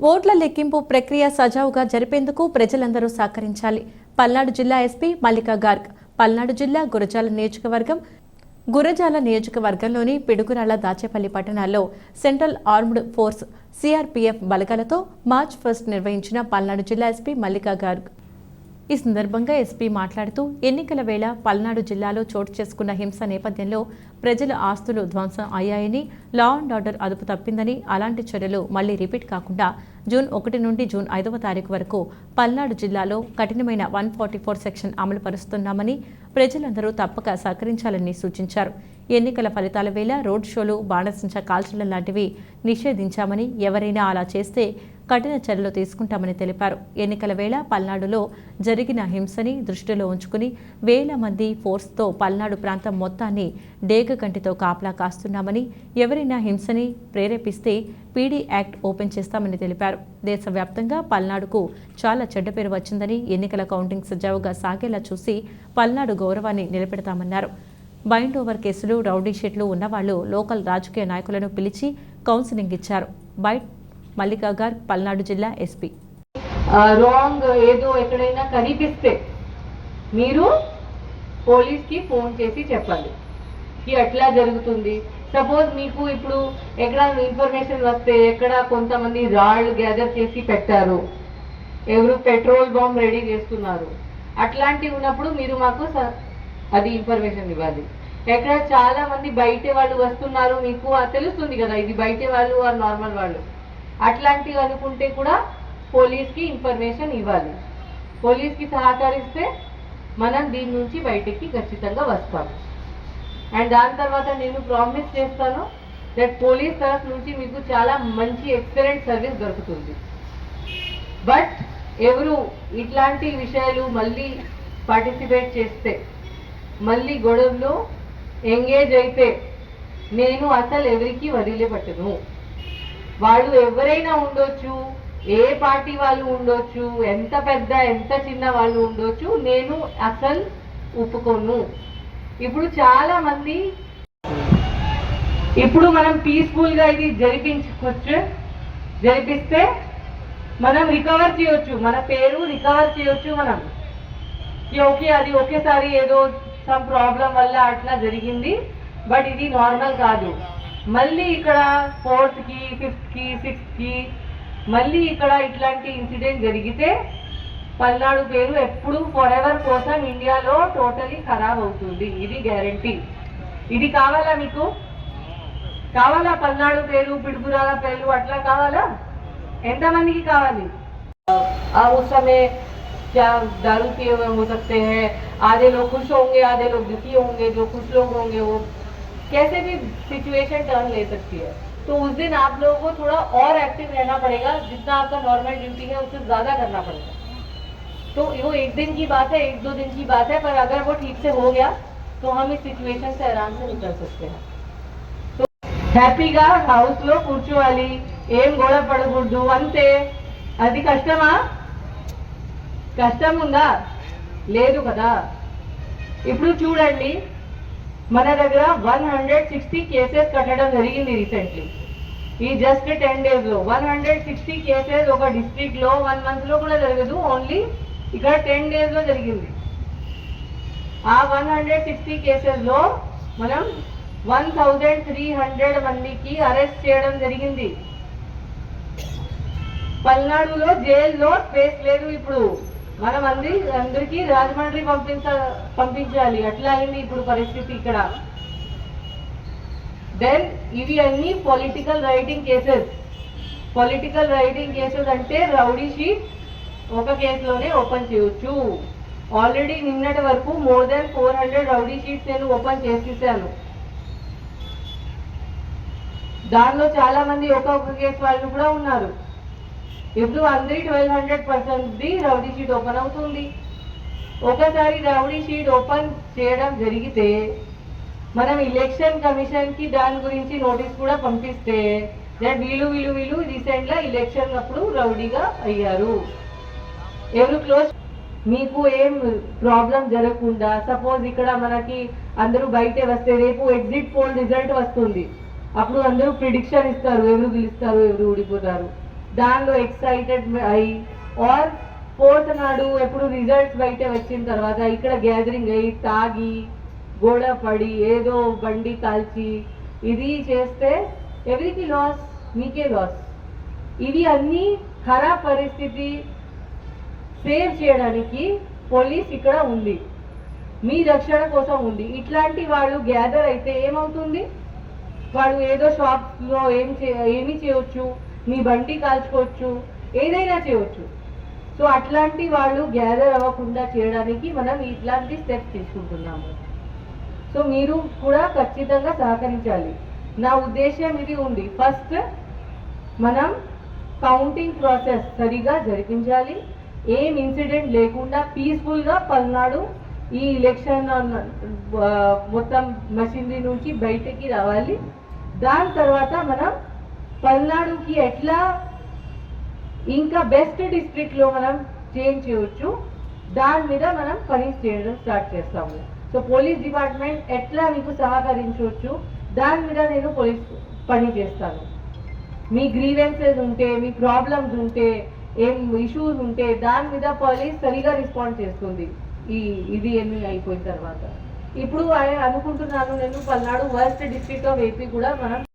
ఓట్ల లెక్కింపు ప్రక్రియ సజావుగా జరిపేందుకు ప్రజలందరూ సహకరించాలి. పల్నాడు జిల్లా ఎస్పీ మల్లికా గార్గ్ పల్నాడు జిల్లా గురజాల నియోజకవర్గం గురజాల నియోజకవర్గంలోని పిడుగురాళ్ళ దాచేపల్లి పట్టణాల్లో సెంట్రల్ ఆర్మ్డ్ ఫోర్స్ సిఆర్పీఎఫ్ బలగాలతో మార్చ్ ఫస్ట్ నిర్వహించిన పల్నాడు జిల్లా ఎస్పీ మల్లికా గార్గ్. ఈ సందర్భంగా ఎస్పీ మాట్లాడుతూ ఎన్నికల వేళ పల్నాడు జిల్లాలో చోటు చేసుకున్న హింస నేపథ్యంలో ప్రజల ఆస్తులు ధ్వంసం అయ్యాయని లా అండ్ ఆర్డర్ అదుపు తప్పిందని అలాంటి చర్యలు మళ్ళీ రిపీట్ కాకుండా జూన్ ఒకటి నుండి జూన్ ఐదవ తారీఖు వరకు పల్నాడు జిల్లాలో కఠినమైన వన్ ఫార్టీ ఫోర్ సెక్షన్ అమలు పరుస్తున్నామని ప్రజలందరూ తప్పక సహకరించాలని సూచించారు. ఎన్నికల ఫలితాల వేళ రోడ్ షోలు బాణసించ కాల్చడం లాంటివి నిషేధించామని ఎవరైనా అలా చేస్తే కఠిన చర్యలు తీసుకుంటామని తెలిపారు. ఎన్నికల వేళ పల్నాడులో జరిగిన హింసని దృష్టిలో ఉంచుకుని వేల మంది ఫోర్స్తో పల్నాడు ప్రాంతం మొత్తాన్ని డేగ కంటితో కాపలా కాస్తున్నామని ఎవరైనా హింసని ప్రేరేపిస్తే పీడీ యాక్ట్ ఓపెన్ చేస్తామని తెలిపారు. దేశవ్యాప్తంగా పల్నాడుకు చాలా చెడ్డ పేరు వచ్చిందని ఎన్నికల కౌంటింగ్ సజావుగా సాగేలా చూసి పల్నాడు గౌరవాన్ని నిలబెడతామన్నారు. బైండ్ ఓవర్ కేసులు రౌడీ షీట్లు ఉన్నవాళ్ళు లోకల్ రాజకీయ నాయకులను పిలిచి కౌన్సిలింగ్ ఇచ్చారు. బైట్ మల్లికా గార్ పల్నాడు జిల్లా ఎస్పీ. రాంగ్ ఏదో ఎక్కడైనా కనిపిస్తే మీరు పోలీస్కి ఫోన్ చేసి చెప్పాలి ఇది అట్లా జరుగుతుంది. సపోజ్ మీకు ఇప్పుడు ఎక్కడ ఇన్ఫర్మేషన్ వస్తే ఎక్కడ కొంతమంది రాళ్ళు గ్యాదర్ చేసి పెట్టారు. ఎవరు పెట్రోల్ బాంబ్ రెడీ చేస్తున్నారు. అట్లాంటివి ఉన్నప్పుడు మీరు మాకు స- అది ఇన్ఫర్మేషన్ ఇవ్వాలి. ఎక్కడ చాలా మంది బయట వాళ్ళు వస్తున్నారు మీకు తెలుస్తుంది కదా ఇది బయట వాళ్ళు ఆర్ నార్మల్ వాళ్ళు. అట్లాంటివి అనుకుంటే కూడా పోలీస్కి ఇన్ఫర్మేషన్ ఇవ్వాలి. పోలీస్కి సహకరిస్తే మనం దీని నుంచి బయటికి ఖచ్చితంగా వస్తాం అండ్ దాని తర్వాత నేను ప్రామిస్ చేస్తాను దట్ పోలీస్ తరఫు నుంచి మీకు చాలా మంచి ఎక్సలెంట్ సర్వీస్ దొరుకుతుంది. బట్ ఎవరు ఇట్లాంటి విషయాలు మళ్ళీ పార్టిసిపేట్ చేస్తే మళ్ళీ గొడవలో ఎంగేజ్ అయితే నేను అసలు ఎవరికి వదిలిపెట్టను. వాళ్ళు ఎవరైనా ఉండొచ్చు ఏ పార్టీ వాళ్ళు ఉండొచ్చు ఎంత పెద్ద ఎంత చిన్న వాళ్ళు ఉండొచ్చు నేను అసలు ఒప్పుకోను. ఇప్పుడు చాలా మంది ఇప్పుడు మనం పీస్ఫుల్గా ఇది జరిపించుకోవచ్చు జరిపిస్తే మనం రికవర్ చేయొచ్చు మన పేరు రికవర్ చేయొచ్చు మనం. ఓకే అది ఒకేసారి ఏదో సమ్ ప్రాబ్లం వల్ల అట్లా జరిగింది బట్ ఇది నార్మల్ కాదు. మళ్ళీ ఇక్కడ ఫోర్త్ కి ఫిఫ్త్ కి సిక్స్త్ కి మళ్ళీ ఇక్కడ ఇట్లాంటి ఇన్సిడెంట్ జరిగితే పల్నాడు పేరు ఎప్పుడు ఫర్ ఎవర్ కోసం ఇండియాలో టోటలీ ఖరాబ్ అవుతుంది ఇది గ్యారంటీ ఇది కావాలా మీకు కావాలా పల్నాడు పేరు పిడుగురాల పేరు అట్లా కావాలా ఎంతమందికి కావాలి आ, उस समय क्या दारू पिए हुए हो सकते हैं आधे लोग खुश होंगे आधे लोग दुखी होंगे जो खुश लोग होंगे वो कैसे भी सिचुएशन टर्न ले सकती है तो उस दिन आप लोगों को थोड़ा और एक्टिव रहना पड़ेगा जितना आपका नॉर्मल ड्यूटी है उससे ज्यादा करना पड़ेगा तो वो एक दिन की बात है एक दो दिन की बात है पर अगर वो ठीक से हो गया तो हम इस सिचुएशन से आराम से निकल सकते हैं तो హ్యాపీగా హౌస్ లో కూర్చోవాలి ఏం గొడవ పడకూడదు అంతే అది కష్టమా కష్టం ఉందా లేదు కదా ఇప్పుడు చూడండి మన దగ్గర వన్ హండ్రెడ్ సిక్స్టీ కేసెస్ కట్టడం జరిగింది రీసెంట్లీ ఈ జస్ట్ టెన్ డేస్లో. వన్ హండ్రెడ్ సిక్స్టీ కేసెస్ ఒక డిస్ట్రిక్ట్లో వన్ మంత్లో కూడా జరగదు. ఓన్లీ ఇక్కడ టెన్ డేస్లో జరిగింది. ఆ వన్ హండ్రెడ్ సిక్స్టీ కేసెస్లో మనం వన్ థౌజండ్ త్రీ హండ్రెడ్ మందికి అరెస్ట్ చేయడం జరిగింది. పల్నాడులో జైల్లో స్పేస్ లేదు ఇప్పుడు. మనం అంది అందరికీ రాజమండ్రి పంపించ పంపించాలి. అట్లా అయింది ఇప్పుడు పరిస్థితి ఇక్కడ. దెన్ ఇవి అన్ని political rioting cases political rioting cases అంటే రౌడీ షీట్ ఒక కేసులోనే ఓపెన్ చేయొచ్చు. ఆల్రెడీ నిన్నటి వరకు more than four hundred rowdy sheets నేను ఓపెన్ చేసేసాను. దానిలో చాలా మంది ఒక్కొక్క కేసు వాళ్ళు కూడా ఉన్నారు. ఇప్పుడు అందరి twelve hundred percent the rowdy sheet open అవుతుంది. ఒకసారి రౌడీ షీట్ ఓపెన్ చేయడం జరిగితే మనం ఎలక్షన్ కమిషన్కి దాని గురించి నోటీస్ కూడా పంపిస్తే దట్ వీళ్ళు వీళ్ళు వీళ్ళు రీసెంట్గా ఎలక్షన్ అప్పుడు రౌడీగా అయ్యారు. ఎవరు క్లోజ్ మీకు ఏం ప్రాబ్లం జరగకుండా సపోజ్ ఇక్కడ మనకి అందరూ బయటే వస్తే రేపు ఎగ్జిట్ పోల్ రిజల్ట్ వస్తుంది. అప్పుడు అందరూ ప్రిడిక్షన్ ఇస్తారు ఎవరు గెలుస్తారు ఎవరు ఊడిపోతారు దానిలో ఎక్సైటెడ్ అయ్యి ఆర్ ఫోర్త్ నాడు ఎప్పుడు రిజల్ట్స్ బయట వచ్చిన తర్వాత ఇక్కడ గ్యాదరింగ్ అయ్యి తాగి గోడ పడి ఏదో బండి కాల్చి ఇది చేస్తే ఎవరికి లాస్ మీకే లాస్ ఇవి అన్నీ ఖరాబ్ పరిస్థితి సేవ్ చేయడానికి పోలీస్ ఇక్కడ ఉంది. మీ రక్షణ కోసం ఉంది. ఇట్లాంటి వాళ్ళు గ్యాదర్ అయితే ఏమవుతుంది? వాడు ఏదో షాప్లో ఏం చే ఏమి చేయొచ్చు? మీ బండి కాల్చుకోవచ్చు ఏదైనా చేయవచ్చు. సో అట్లాంటి వాళ్ళు గ్యాదర్ అవ్వకుండా చేయడానికి మనం ఇట్లాంటి స్టెప్స్ తీసుకుంటున్నాము. సో మీరు కూడా ఖచ్చితంగా సహకరించాలి. నా ఉద్దేశం ఇది ఉంది. ఫస్ట్ మనం కౌంటింగ్ ప్రాసెస్ సరిగా జరిపించాలి. ఏం ఇన్సిడెంట్ లేకుండా పీస్ఫుల్గా పల్నాడు ఈ ఎలక్షన్ మొత్తం మషినరీ నుంచి బయటికి రావాలి. దాని తర్వాత మనం పల్నాడుకి ఎట్లా? ఇంకా బెస్ట్ డిస్ట్రిక్ట్లో మనం చేంజ్ చేయొచ్చు. దాని మీద మనం పని చేయడం స్టార్ట్ చేస్తాము. సో పోలీస్ డిపార్ట్మెంట్ ఎట్లా మీకు సహకరించవచ్చు దాని మీద నేను పోలీస్ పని చేస్తాను. మీ గ్రీవెన్సెస్ ఉంటే మీ ప్రాబ్లమ్స్ ఉంటే ఏం ఇష్యూస్ ఉంటే దాని మీద పోలీస్ సరిగా రెస్పాండ్ చేస్తుంది. ఈ ఇది ఏమి అయిపోయిన తర్వాత. ఇప్పుడు అనుకుంటున్నాను నేను Palnadu worst district of AP కూడా మనం